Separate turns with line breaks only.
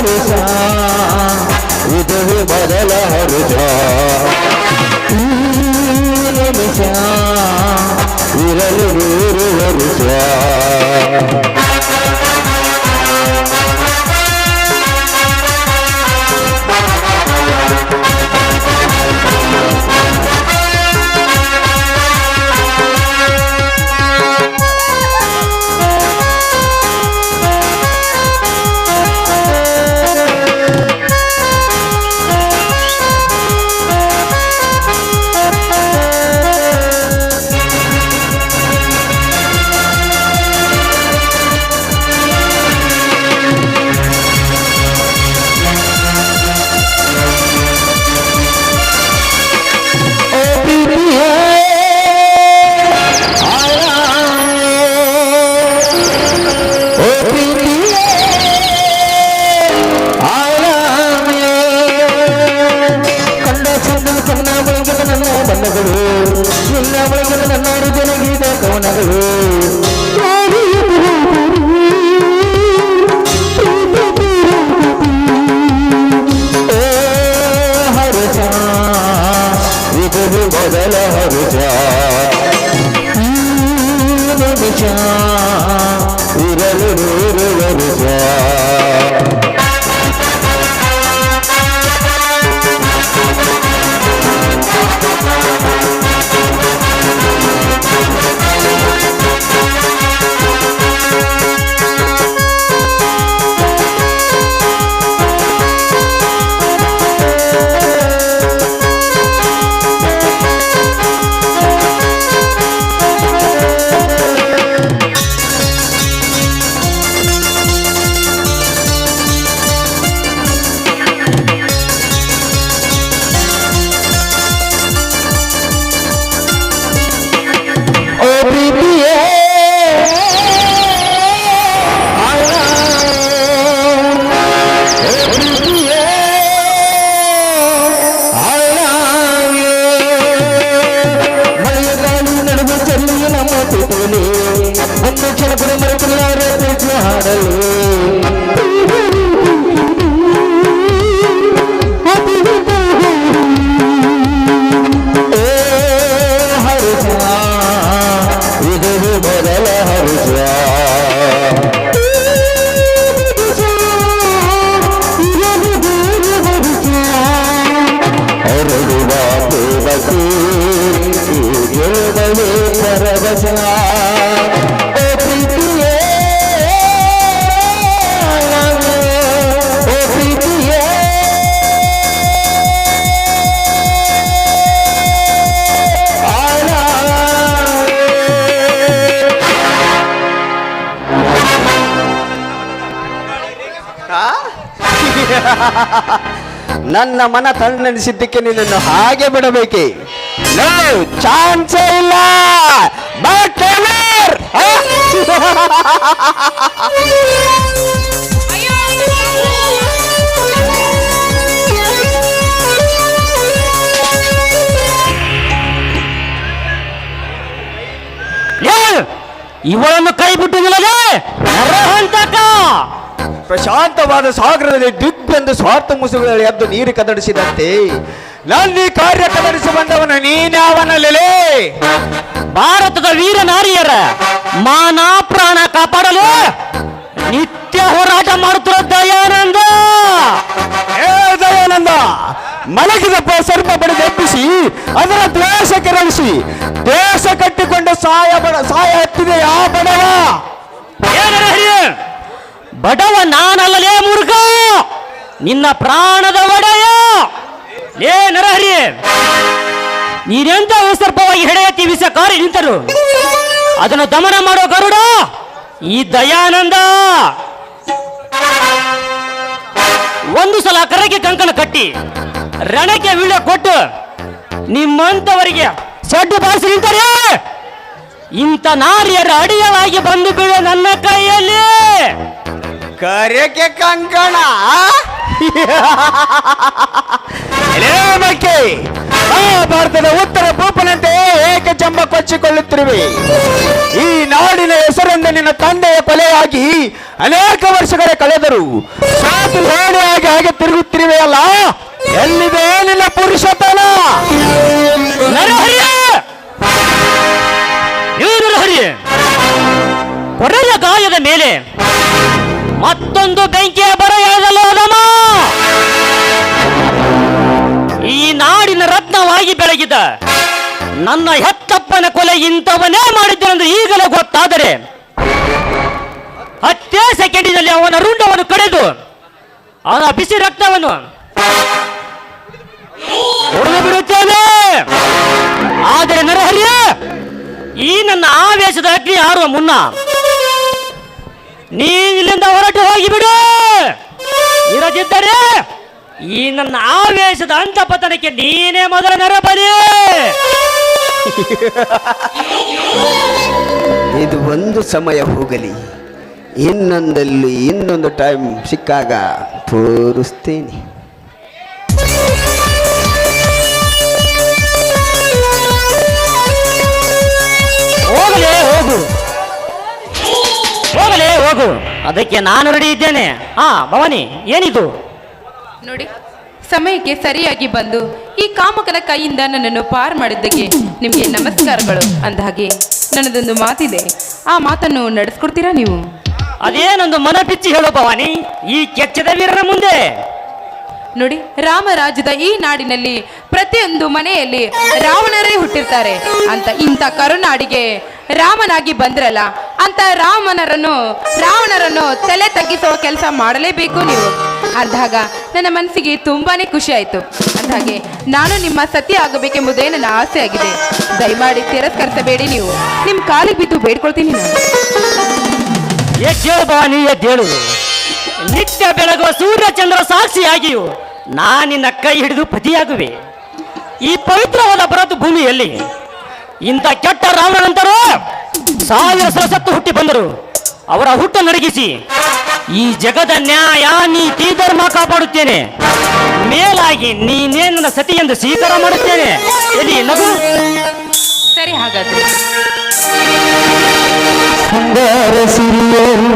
ಹರುಷ ಇದುವೆ ಮೊದಲ ಹರುಷ ಈ ನಿಮಿಷ ಇರಲು ನೂರು ವರುಷ వరుచా విరలు నూరు বোঝলা ও প্রীতি ও প্রীতি Ha ha ha ha! ನನ್ನ
ಮನ ತಣ್ಣನಿಸಿದ್ದಕ್ಕೆ ನಿನ್ನನ್ನು ಹಾಗೆ ಬಿಡಬೇಕೆ? ಚಾನ್ಸ್ ಇಲ್ಲ.
ಇವಳನ್ನು ಕೈ ಬಿಟ್ಟು ನರಹಂತಕ!
ಪ್ರಶಾಂತವಾದ ಸಾಗರದಲ್ಲಿ ದಿಗ್ಬೆಂದು ಸ್ವಾರ್ಥ ಮುಸುಗಳಲ್ಲಿ ಎದ್ದು ನೀರು ಕದಡಿಸಿದಂತೆ ನಲ್ಲಿ ಕಾರ್ಯ ಕದಡಿಸಿ ಬಂದವನು ನೀನ್ಯಾವನಲ್ಲಿ
ಭಾರತದ ವೀರ ನಾರಿಯರ ಮಾನ ಪ್ರಾಣ ಕಾಪಾಡಲು ನಿತ್ಯ ಹೋರಾಟ ಮಾಡುತ್ತಿರುವ ದಯಾನಂದ
ಏ ದಯಾನಂದ ಮಲಗಿದ ಸರ್ಪ ಬಡಿದು ಎಬ್ಬಿಸಿ ಅದರ ದ್ವೇಷ ಕೆರಳಿಸಿ ದೇಶ ಕಟ್ಟಿಕೊಂಡು ಸಾಯ ಬಡ ಸಾಯ ಎತ್ತಿದೆ ಆ ಬಡವ
ಹಿರಿಯ? ಬಡವ ನಾನಲ್ಲಲೇ ಮುರುಗ ನಿನ್ನ ಪ್ರಾಣದ ಒಡೆಯ. ಲೇ ನರಹರಿ ನೀನೆಂತ ಸರ್ಪವಾಗಿ ಹೆಡೆಯತ್ತಿ ವಿಷ ಕಾರಿ ನಿಂತರು? ಅದನ್ನು ದಮನ ಮಾಡೋ ಗರುಡ ಈ ದಯಾನಂದ. ಒಂದು ಸಲ ಕರಗೆ ಕಂಕಣ ಕಟ್ಟಿ ರಣಕ್ಕೆ ವಿಳ ಕೊಟ್ಟು ನಿಮ್ಮಂತವರಿಗೆ ಸಡ್ಡು ಬಾರಿಸಿ ನಿಂತರೆ. ಇಂಥ ನಾರಿಯರ ಅಡಿಯಲಾಗಿ ಬಂದು ಬೀಳ ನನ್ನ ಕೈಯಲ್ಲಿ.
ಕರೆಕೆ ಕಂಕಣ. ಮಕ್ಕಿ ಭಾರತದ ಉತ್ತರ ಭೂಪನಂತೆ ಏಕ ಚಂಬ ಕೊಚ್ಚಿಕೊಳ್ಳುತ್ತಿರುವೆ? ಈ ನಾಡಿನ ಹೆಸರಿಂದ ನಿನ್ನ ತಂದೆಯ ಕೊಲೆಯಾಗಿ ಅನೇಕ ವರ್ಷಗಳ ಕಳೆದರು ಸಾಕು ಹೇಳಿ ಹಾಗೆ ತಿರುಗುತ್ತಿರುವೆಯಲ್ಲ ಎಲ್ಲಿದೆ ನಿನ್ನ ಪುರುಷತನ?
ಹರಿಯ ನರಹರಿ ಗಾಯದ ಮೇಲೆ ಮತ್ತೊಂದು ಬೆಂಕಿಯ ಬರ ಎಳೆದಲ್ಲೋದಮ್ಮ ಈ ನಾಡಿನ ರತ್ನವಾಗಿ ಬೆಳಗಿದ ನನ್ನ ಹೆತ್ತಪ್ಪನ ಕೊಲೆ ಇಂಥವನೇ ಮಾಡಿದ್ದನೆಂದು ಈಗಲೇ ಗೊತ್ತಾದರೆ ಹತ್ತೇ ಸೆಕೆಂಡಿನಲ್ಲಿ ಅವನ ರುಂಡವನ್ನು ಕಡೆದು ಅವನ ಬಿಸಿ ರಕ್ತವನ್ನು ಬಿಡುತ್ತೇವೆ ಆದರೆ ನರಹರಿಯ, ಈ ನನ್ನ ಆವೇಶದ ಅಗ್ನಿ ಹಾರುವ ಮುನ್ನ ನೀ ಇಲ್ಲಿಂದ ಹೊರಟು ಹೋಗಿಬಿಡು. ಇರದಿದ್ದರೆ ಈ ನನ್ನ ಆವೇಶದ ಅಂತಪತನಕ್ಕೆ ನೀನೇ ಮೊದಲ ನೆರಪದಿ
ಇದು ಒಂದು ಸಮಯ ಹೋಗಲಿ. ಇನ್ನೊಂದಲ್ಲಿ ಇನ್ನೊಂದು ಟೈಮ್ ಸಿಕ್ಕಾಗ ತೋರಿಸ್ತೇನೆ.
ಅದಕ್ಕೆ ನಾನು ರೆಡಿ ಇದ್ದೇನೆ. ಹಾ ಭವಾನಿ ಏನಿದು?
ನೋಡಿ ಸಮಯಕ್ಕೆ ಸರಿಯಾಗಿ ಬಂದು ಈ ಕಾಮಕನ ಕೈಯಿಂದ ನನ್ನನ್ನು ಪಾರ್ ಮಾಡಿದ್ದಕ್ಕೆ ನಿಮಗೆ ನಮಸ್ಕಾರಗಳು. ಅಂದಹಾಗೆ ನನ್ನದೊಂದು ಮಾತಿದೆ. ಆ ಮಾತನ್ನು ನಡೆಸ್ಕೊಡ್ತೀರಾ ನೀವು?
ಅದೇನೊಂದು ಮನ ಪಿಚ್ಚಿ ಹೇಳು ಭವಾನಿ ಈ ಕೆಚ್ಚದ ವೀರರ ಮುಂದೆ.
ನೋಡಿ ರಾಮರಾಜ್ಯದ ಈ ನಾಡಿನಲ್ಲಿ ಪ್ರತಿಯೊಂದು ಮನೆಯಲ್ಲಿ ರಾವಣರೇ ಹುಟ್ಟಿರ್ತಾರೆ. ಅಂತ ಇಂಥ ಕರುನಾಡಿಗೆ ರಾಮನಾಗಿ ಬಂದ್ರಲ್ಲ ಅಂತ ರಾಮನರನ್ನು ರಾವಣರನ್ನು ತಲೆ ತಗ್ಗಿಸುವ ಕೆಲಸ ಮಾಡಲೇಬೇಕು ನೀವು. ಅಂದಾಗ ನನ್ನ ಮನಸ್ಸಿಗೆ ತುಂಬಾನೇ ಖುಷಿ ಆಯಿತು. ಅಂದಾಗೆ ನಾನು ನಿಮ್ಮ ಸತಿ ಆಗಬೇಕೆಂಬುದೇ ನನ್ನ ಆಸೆ ಆಗಿದೆ ದಯಮಾಡಿ ತಿರಸ್ಕರಿಸಬೇಡಿ ನೀವು. ನಿಮ್ಮ ಕಾಲಿಗೆ ಬಿದ್ದು ಬೇಡ್ಕೊಳ್ತೀನಿ ನಾನು.
ನಿತ್ಯ ಬೆಳಗುವ ಸೂರ್ಯಚಂದ್ರ ಸಾಕ್ಷಿಯಾಗಿಯೂ ನಾನಿನ್ನ ಕೈ ಹಿಡಿದು ಪತಿಯಾಗುವೆ. ಈ ಪವಿತ್ರವಾದ ಬೃಹತ್ ಭೂಮಿಯಲ್ಲಿ ಇಂಥ ಕೆಟ್ಟ ರಾವಣನಂತರೂ ಸಾವಿರ ಸರಸತ್ತು ಹುಟ್ಟಿ ಬಂದರು. ಅವರ ಹುಟ್ಟ ನಡಗಿಸಿ ಈ ಜಗದ ನ್ಯಾಯ ನೀತಿ ಧರ್ಮ ಕಾಪಾಡುತ್ತೇನೆ. ಮೇಲಾಗಿ ನೀನೇ ನನ್ನ ಸತಿ ಎಂದು ಸ್ವೀಕಾರ ಮಾಡುತ್ತೇನೆ. ಎಲ್ಲಿ ನಗು?
ಸರಿ ಹಾಗಾದ್ರೆ.
ಸುಂದರ ಸಿರಿಯರು